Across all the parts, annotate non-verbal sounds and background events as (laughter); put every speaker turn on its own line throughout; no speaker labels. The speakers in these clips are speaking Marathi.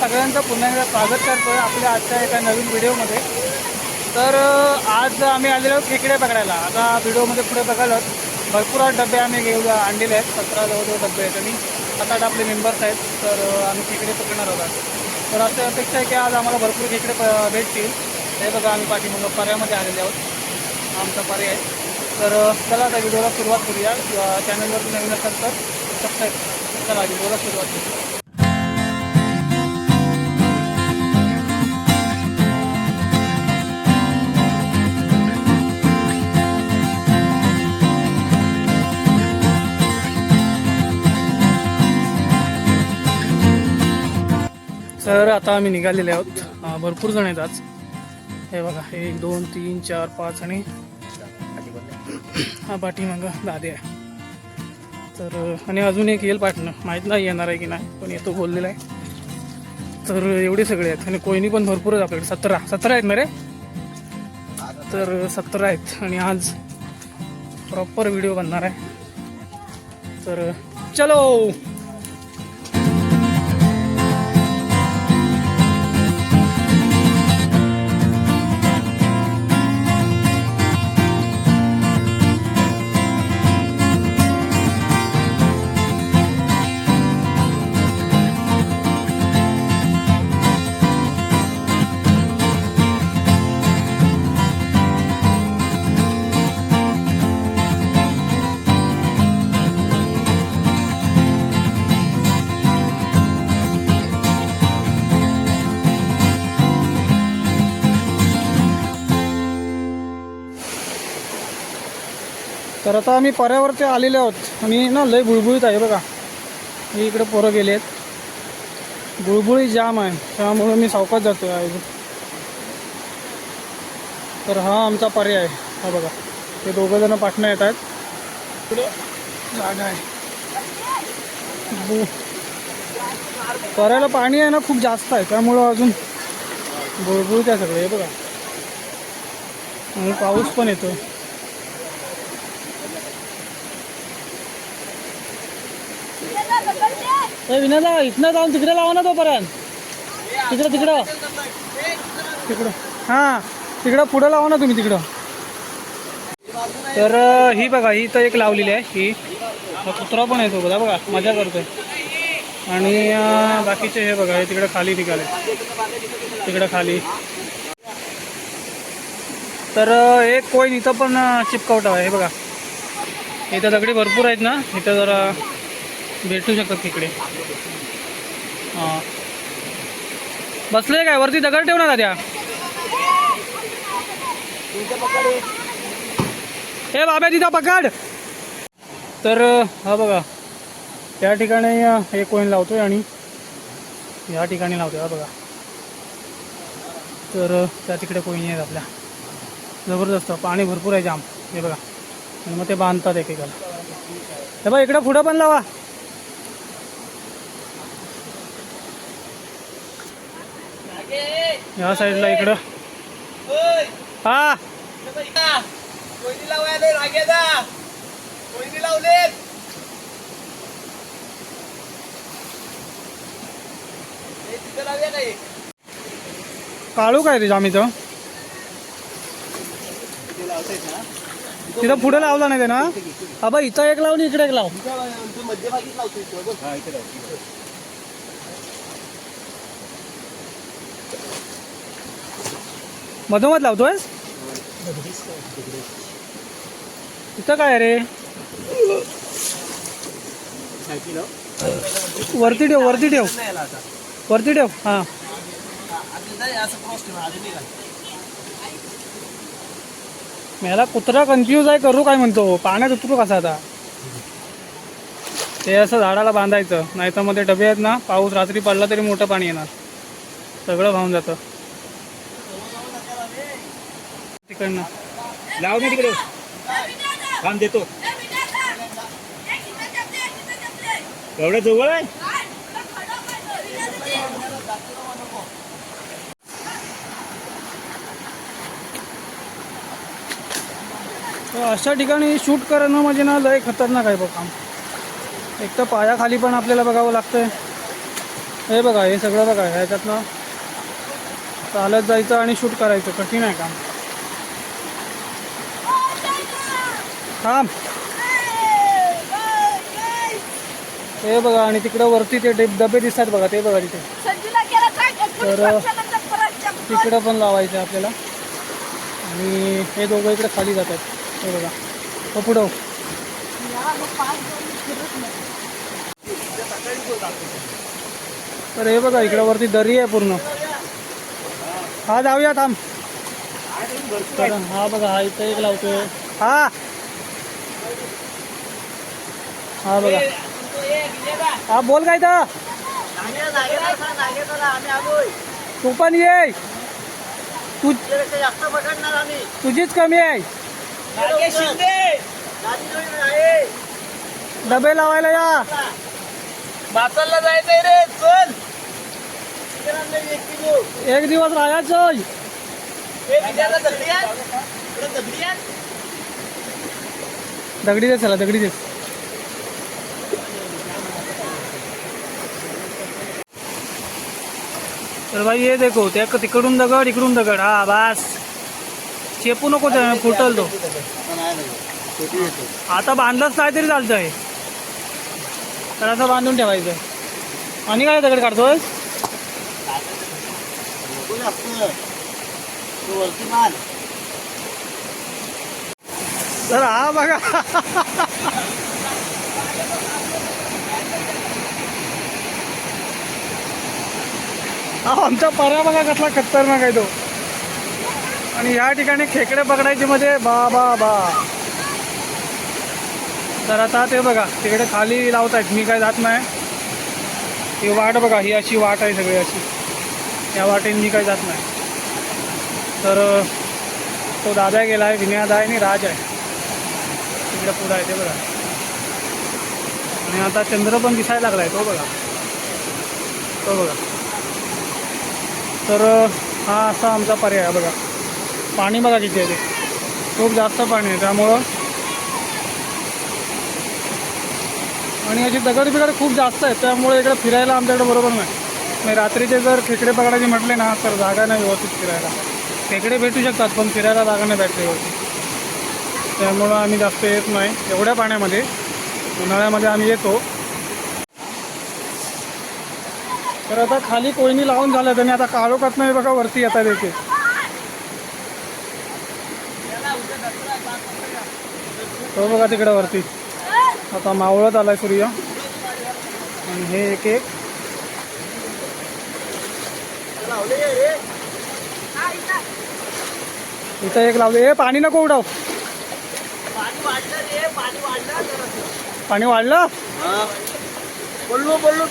सगळ्यांचं पुन्हा एकदा स्वागत करतोय आपल्या आजच्या एका नवीन व्हिडिओमध्ये. तर आज आम्ही आलेलो आहोत खेकडे पकडायला. आता व्हिडिओमध्ये पुढे बघायला भरपूर आज डबे आम्ही घेऊ आणलेले आहेत. सतरा जवळजवळ डबे आहेत आणि सात आठ आपले मेंबर्स आहेत. तर आम्ही खेकडे पकडणार आहोत तर अशी अपेक्षा आहे की आज आम्हाला भरपूर खेकडे प- भेटतील. हे बघा आम्ही पाठीमागं पर्यामध्ये आलेले आहोत. आमचा पर्याय आहे. तर चला आता व्हिडिओला सुरुवात करूया. चॅनलवर नवीन असाल तर सबस्क्राईब चला व्हिडिओला सुरुवात करूया. आता आम्ही निघालेले आहोत. भरपूर जण आहेत आज. हे बघा एक दोन तीन चार पाच आणि हा पाठीमागं दादे आहे. तर आणि अजून एक येईल पाठणं. माहीत नाही येणार आहे की नाही पण येतो बोललेला आहे. तर एवढे सगळे आहेत. आणि कोयनी पण भरपूर आहेत आपल्याकडे. सतरा सतरा आहेत ना रे? तर सतरा आहेत. आणि आज प्रॉपर व्हिडिओ बनणार आहे. तर चलो! तर आता आम्ही पर्यावरती आलेले आहोत. आणि ना लय बुळबुळीत आहे बघा. मी इकडे पोरं गेले आहेत बुळबुळी जाम आहे. त्यामुळे मी सावकाश जातो आहे तर हा आमचा पर्याय आहे. हा बघा. ते दोघं जण पाठणं येत आहेत पुढे जागा आहे. बु पर्याला पाणी आहे ना खूप जास्त आहे. त्यामुळं अजून बुळबुळीत आहे सगळं. हे बघा. आणि पाऊस पण येतोय. ए जा इथनं जाऊन तिकडे लावा ना तोपर्यंत. तिकडं तिकडं. तिकडं. हां तिकडं पुढं लावा ना तुम्ही तिकडं. तर ही बघा ही तर एक लावलेली आहे ही. कुत्रा पण येतो बघा बघा मजा करतोय. आणि बाकीचे हे बघा हे तिकडं खाली निघाले. तिकडं खाली. तर एक कोईन इथं पण चिपकवटा आहे हे बघा. इथं दगडी भरपूर आहेत ना? इथं जरा भेटू शकतात तिकडे. हां बसले काय? वरती दगड ठेव ना त्या हे बाबा तिथं पकड. तर हा बघा. त्या ठिकाणी हे कोईन लावतोय आणि या ठिकाणी लावतोय हा बघा. तर त्या तिकडे कोईन आहेत आपल्या. जबरदस्त पाणी भरपूर आहे जाम. हे बघा. आणि मग ते बांधतात एकेकाला. हे बघा इकडं पुढं पण लावा. या साईडला इकडं. हा.
कोयनी लावायला रागेदा कोयनी लावलेत. तिथं लावूया?
काळू काय रे जामीचं?
ना.
तिथं पुढे लावला नाही ते ना? अबा इथं एक लावून इकडे एक लाव.
मध्यभागीच लावतोय तो बघ. हा इथे लाव
मधोमध लावतोय तिथं काय रे? वरती ठेव वरती ठेव. वरती ठेव हां. मला कुत्रा कन्फ्यूज आहे करू काय म्हणतो? पाण्यात उतरू कसा आता? ते असं झाडाला बांधायचं नाही तर मध्ये डबे आहेत ना पाऊस रात्री पडला तरी मोठं पाणी येणार. सगळं वाहून जातं. तिकडनं.
लाव मी तिकडे. काम देतो. एवढं जवळ आहे?
तर अशा ठिकाणी शूट करणं म्हणजे ना लय खतरनाक आहे बघ काम. एक तर पायाखाली पण आपल्याला बघावं लागतंय. हे बघा हे सगळं बघा ह्याच्यातनं चालत जायचं आणि शूट करायचं कठीण आहे काम. थांब. ते बघा आणि तिकडं वरती ते डब- डबे दिसतात बघा ते बघा तिथे. तर-. तिकडं पण लावायचं आहे आपल्याला. आणि हे दोघं इकडे खाली जातात. हे बघा. हो पुढं
नाही.
तर हे बघा इकडं वरती दरी आहे पूर्ण. हा जाऊया थांब. तर हा बघा हा इथं एक लावतोय. हा. हा बघा. हा बोल काय तर तू पण ये. तू तुझीच कमी आहे. डबे लावायला या.
माताला जायचंय रे चल.
एक दिवस राहायचं दगडी दे चला दगडी दे. तर भाई ये देखो त्या तिकडून दगड इकडून दगड. हा बास. चेपू नको ते, फुटल तो आता बांधलंच नाही तरी चालतंय. तर असं बांधून ठेवायचं. आणि काय दगड काढतोय तर हा बघा. आमचा पर्या बघा कसला खतरनाक आहे तो. आणि या ठिकाणी खेकडे पकडायचे मध्ये म्हणजे बा बा. बा तर आता ते बघा तिकडे खाली लावत आहेत मी काय जात नाही. ही वाट बघा ही अशी वाट आहे सगळी अशी. या वाटेने मी काय जात नाही. तर तो दादा गेला आहे विनयाद आहे आणि राज आहे. तिकडे पुढं आहे ते बघा. आणि आता चंद्र पण दिसायला लागला आहे तो बघा. तो बघा. तर हा असा आमचा पर्याय आहे बघा. पाणी बघा किती आहे ते. खूप जास्त पाणी आहे त्यामुळं. आणि याची दगड बिगड खूप जास्त आहे त्यामुळे इकडे फिरायला आमच्याकडे बरोबर नाही. नाही रात्रीचे जर खेकडे पकडायचे म्हटले ना तर जागा नाही व्यवस्थित फिरायला. खेकडे भेटू शकतात पण फिरायला जागा नाही भेटते व्यवस्थित. त्यामुळं आम्ही जास्त येत नाही. एवढ्या पाण्यामध्ये उन्हाळ्यामध्ये आम्ही येतो. तर आता खाली कोयनी लावून झालं त्याने आता काळोखात नाही बघा वरती येतात एक तो बघा तिकडे वरती. आता मावळत आलाय सूर्य. आणि हे एक एक.
इथं.
एक लावले. हे पाणी नको उडव. पाणी वाढलं?
बोललो बोललो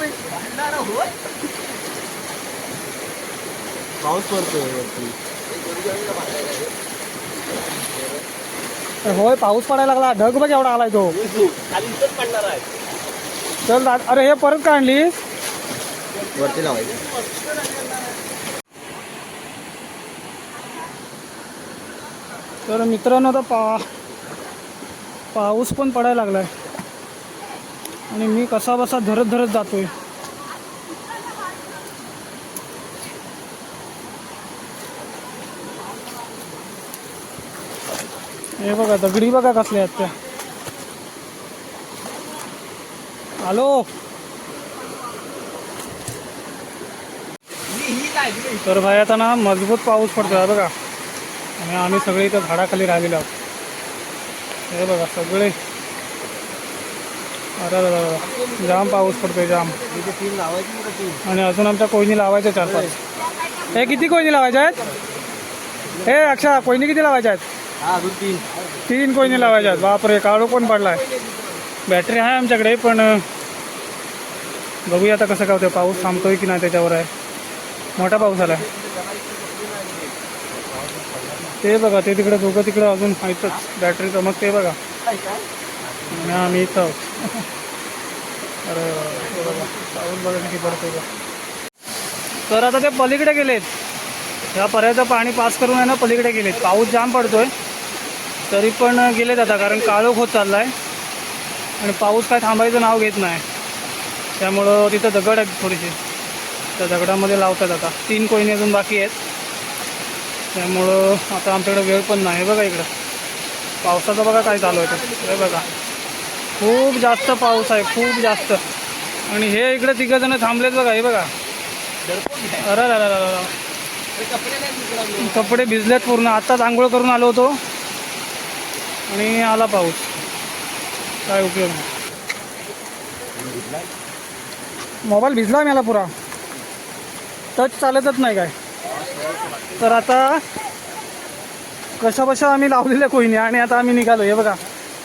पाऊस पडतोय
होय पाऊस पडायला लागला. ढग बघ एवढा आलाय तो.
पडणार आहे
चल अरे हे परत काढली
वरती लावायचं.
तर मित्रांनो आता पा पाऊस पण पडायला लागलाय. आणि मी कसा बसा धरत धरत जातोय. हे बघा दगडी बघा कसल्या आहेत त्या. हॅलो? तर भाई आता ना मजबूत पाऊस पडतोय बघा. आणि आम्ही सगळे इथं झाडाखाली राहिलेलो आहोत. हे बघा सगळे. अरे जाम पाऊस पडतोय जाम.
लावायची
आणि अजून आमच्या कोयनी लावायच्या चार पाच. हे किती कोयनी लावायच्या आहेत? हे अक्षा कोयनी किती लावायच्या आहेत?
अजून तीन.
तीन कोयने लावायच्या आहेत बापरे काळू पण पडलाय. बॅटरी आहे आमच्याकडे पण बघूया आता कसं काय होतं पाऊस थांबतोय की नाही त्याच्यावर आहे. मोठा पाऊस आलाय. ते बघा ते तिकडे दोघं तिकडं अजून आहेतच. बॅटरीचं मग ते बघा. आम्ही इथं आहोत. अरे बघा. पाऊस बघा किती पडतो तर आता ते पलीकडे गेलेत. ह्या पर्याचं पाणी पास करून आहे ना पलीकडे गेलेत. पाऊस जाम पडतोय. तरी पण गेलेत आता कारण काळोख होत चालला आहे आणि पाऊस काय थांबायचं नाव घेत नाही. त्यामुळं तिथं दगड आहेत थोडीशी त्या दगडामध्ये लावतात आता. तीन कोयने अजून बाकी आहेत. त्यामुळं आता आमच्याकडे वेळ पण नाही. बघा इकडं. पावसाचं बघा काय चालू आहे ते. हे बघा. खूप जास्त पाऊस आहे. खूप जास्त. आणि हे इकडे तिघंजणं जण थांबलेत बघा. हे बघा. अरे. कपडे भिजलेत पूर्ण आत्ताच आंघोळ करून आलो होतो आणि आला पाऊस. काय उपयोग नाही. मोबाईल भिजला मला पुरा. टच चालतच नाही काय. तर आता कशा बशा आम्ही लावलेल्या कोहिनी आणि आता आम्ही निघालो. हे बघा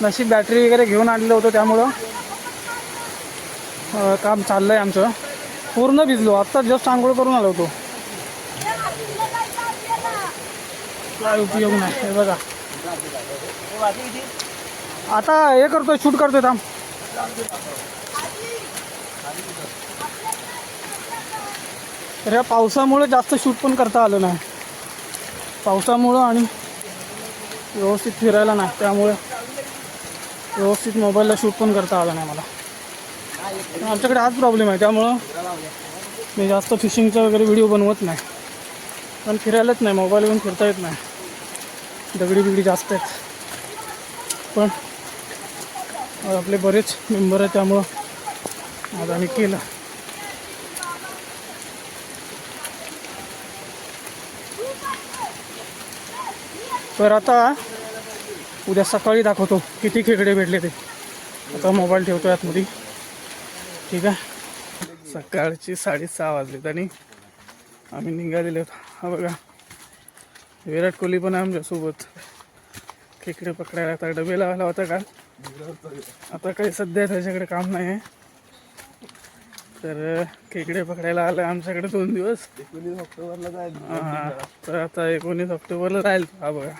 नशीब बॅटरी वगैरे घेऊन आणलं होतं त्यामुळं. काम चाललं आहे आमचं. पूर्ण भिजलो. आत्ता जस्ट आंघोळ करून आलो होतो. काय उपयोग नाही. हे बघा. आता हे करतोय शूट करतोय थांब. तर ह्या पावसामुळे जास्त शूट पण करता आलं नाही. पावसामुळं आणि व्यवस्थित फिरायला नाही त्यामुळे व्यवस्थित मोबाईलला शूट पण करता आलं नाही मला. आमच्याकडे हाच प्रॉब्लेम आहे त्यामुळं मी जास्त फिशिंगचा वगैरे व्हिडिओ बनवत नाही. पण फिरायलाच नाही मोबाईल घेऊन फिरता येत नाही. दगडी बिगडी जास्त आहेत. पण आपले बरेच मेंबर आहेत त्यामुळं आज आम्ही केलं. तर आता उद्या सकाळी दाखवतो किती खेकडे भेटले ते. आता मोबाईल ठेवतो आतमध्ये. ठीक आहे? सकाळची साडेसहा वाजलेत आणि आम्ही निघालेलो आहोत. हा बघा. विराट कोहली पण आहे आमच्यासोबत. खेकडे पकडायला आता डबे लावायला होता काल आता काही सध्या त्याच्याकडे काम नाही आहे तर खेकडे पकडायला आलं आमच्याकडे दोन दिवस.
एकोणीस ऑक्टोबरला जाईल.
हा, तर आता एकोणीस ऑक्टोबरला राहील हा बघा.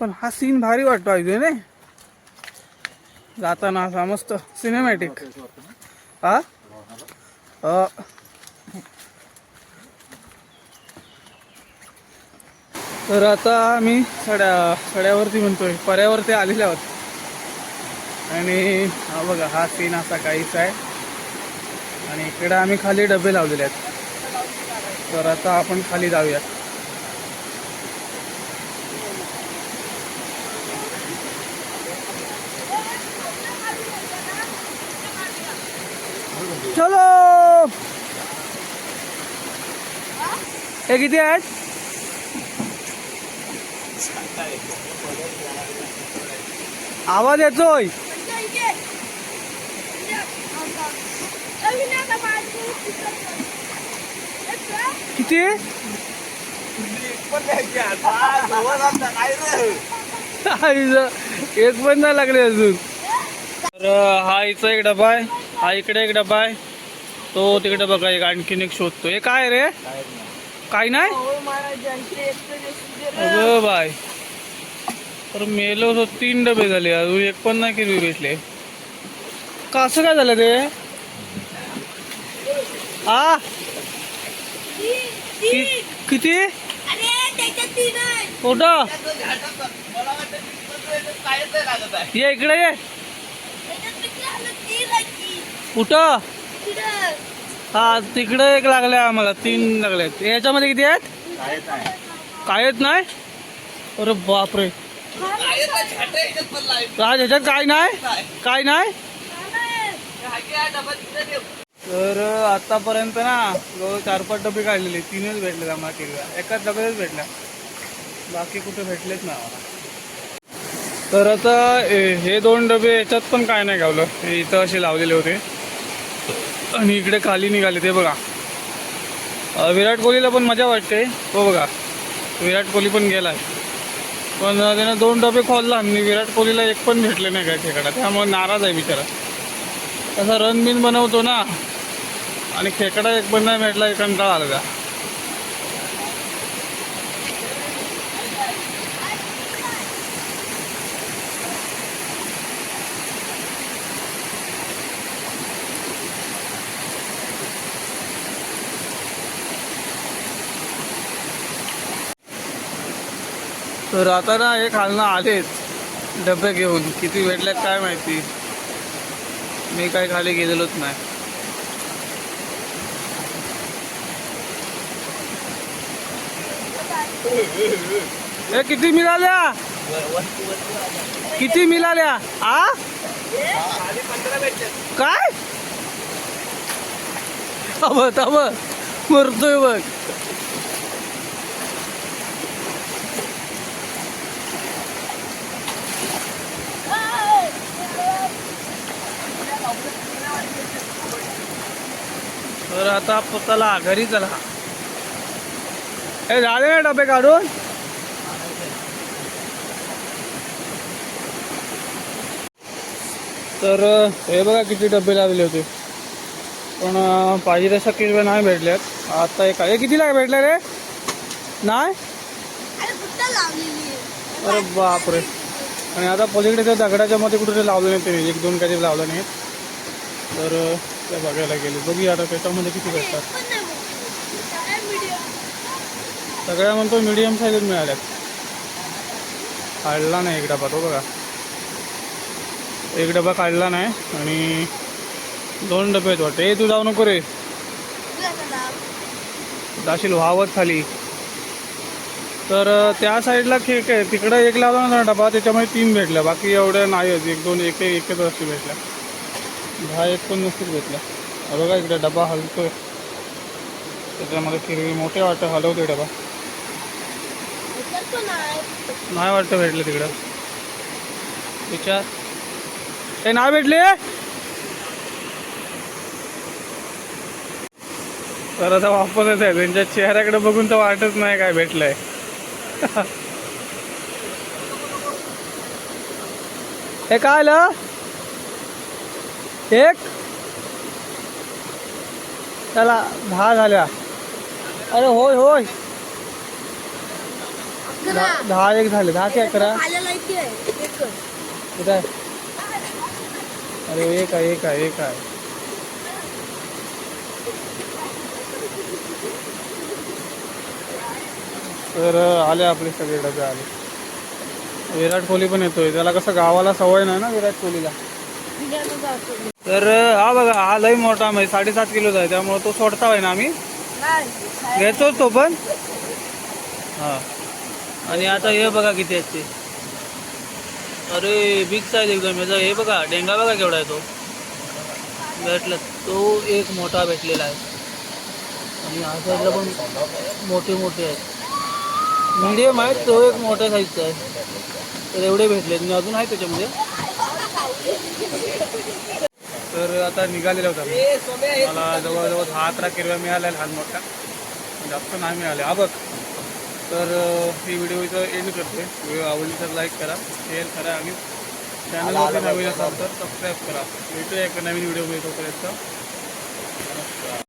पण हा सीन भारी वाटतो आहे नाही? जाताना असा मस्त सिनेमॅटिक हा तर आता आम्ही सड्या सड्यावरती म्हणतोय. पर्यावरती आलेले आहोत. आणि हा बघा हा सीन असा काहीच आहे. आणि इकडे आम्ही खाली डबे लावलेले आहेत. तर आता आपण खाली जाऊयात चलो हे किती आहेत? आवाज येतोय. किती? एक पण नाही लागले अजून. तर हा इथं एक डबा आहे हा इकडे एक डबा आहे. तो तिकडे बघा एक आणखीन एक शोधतो हे काय रे? काय नाही? अगं बाय तर मेलो तो तीन डबे झाले अजून एक पण नाही किती भेटले. का असं काय झालं ते? आ? किती? कुठं? ये इकडे ये. कुठं हा तिकडे एक लागले आम्हाला तीन लागले. याच्यामध्ये किती आहेत? काय येत नाही? अरे बापरे. आज ह्याच्यात काय नाही? काय नाही? तर आतापर्यंत ना जवळ चार पाच डबे काढलेले तीनच भेटले आम्हाला तिकडे एकाच डब्यातच भेटल्या. बाकी कुठे भेटलेच नाही आम्हाला. तर आता हे दोन डबे याच्यात पण काय नाही गावलं. इथं असे लावलेले होते. आणि इकडे खाली निघाले ते बघा. विराट कोहलीला पण मजा वाटते. हो बघा. विराट कोहली पण गेलाय. पण त्यानं दोन डबे खोलला आणि विराट कोहलीला एक पण भेटले नाही काय खेकडा त्यामुळे नाराज आहे बिचारा. तसा रन बिन बनवतो ना. आणि खेकडा एक पण नाही भेटला एक कंटाळा आला राहताना हे खालना आलेच डबे घेऊन. किती भेटल्यात काय माहिती? मी काही खाली गेलेलोच नाही. ए किती मिळाल्या? किती मिळाल्या? आ? काय? थांब थांब. मरतोय बघ. तर आता चला घरी चला. हे झाले ना डबे काढून? तर हे बघा किती डबे लावले होते. पण पाहिजे तशा किरव्या नाही भेटल्यात. आता एक हे कितीला भेटले रे? नाही?
अरे
बापरे. आणि आता पलीकडे त्या दगडाच्या मध्ये कुठे लावले नाही ते एक दोन काही लावलं नाही तर त्या बघायला गेले. बघूया आता त्याच्यामध्ये किती भेटतात. सगळ्या म्हणतो मिडियम साईजच मिळाल्यात. काढला नाही एक डबा तो बघा. एक डबा काढला नाही आणि दोन डबे आहेत वाटते. ए तू जाऊ नको रे. जाशील व्हावत खाली. तर त्या साईडला खेळ आहे. तिकडं एक लावला ना डबा त्याच्यामध्ये तीन भेटल्या. बाकी एवढ्या नाही आहेत. एक दोन एक एकच अशी भेटल्या. दहा एक पण नुसतीच घेतला. बघा इकडे डबा हलतोय. त्याच्यामध्ये फिरवी मोठे वाटतं हलवते डबा. नाही वाटतं भेटलं तिकडं. विचार ते नाही भेटले? तर आता वापरच आहे त्यांच्या चेहऱ्याकडे बघून तर वाटत नाही काय भेटलंय. (laughs) हे काय आलं? एक. चला दहा झाल्या. अरे होय होय. दहा एक झाले दहा की अकरा. कुठं अरे एक आहे एक आहे एक आहे. तर आले आपले सगळे डबे आले. विराट कोहली पण येतोय. त्याला कसं गावाला सवय नाही ना विराट कोहलीला. तर हा बघा हा लई मोठा म्हणजे साडेसात किलोचा आहे त्यामुळे तो सोडता आहे ना आम्ही.
नाही.
तो पण. हा. आणि आता हे बघा किती आहेत ते. अरे बिग साईज एकदम याचा हे बघा डेंगा बघा केवढा आहे तो. भेटला तो एक मोठा भेटलेला आहे. आणि हा साईडला पण मोठे मोठे आहेत. मीडियम आहेत तो एक मोठ्या साईजचा आहे. तर एवढे भेटले. आणि अजून आहे त्याच्यामध्ये? तर आता निघालेला होता मी. मला जवळजवळ दहा अकरा किरव्या मिळाल्या लहान मोठ्या. जास्त नाही मिळाले हा बघ. तर ही व्हिडिओ इथं एंड करते व्हिडिओ आवडली तर लाईक करा शेअर करा आणि चॅनलवरती नवीन असाल तर सबस्क्राईब करा. भेटूया एका नवीन व्हिडिओ मिळतो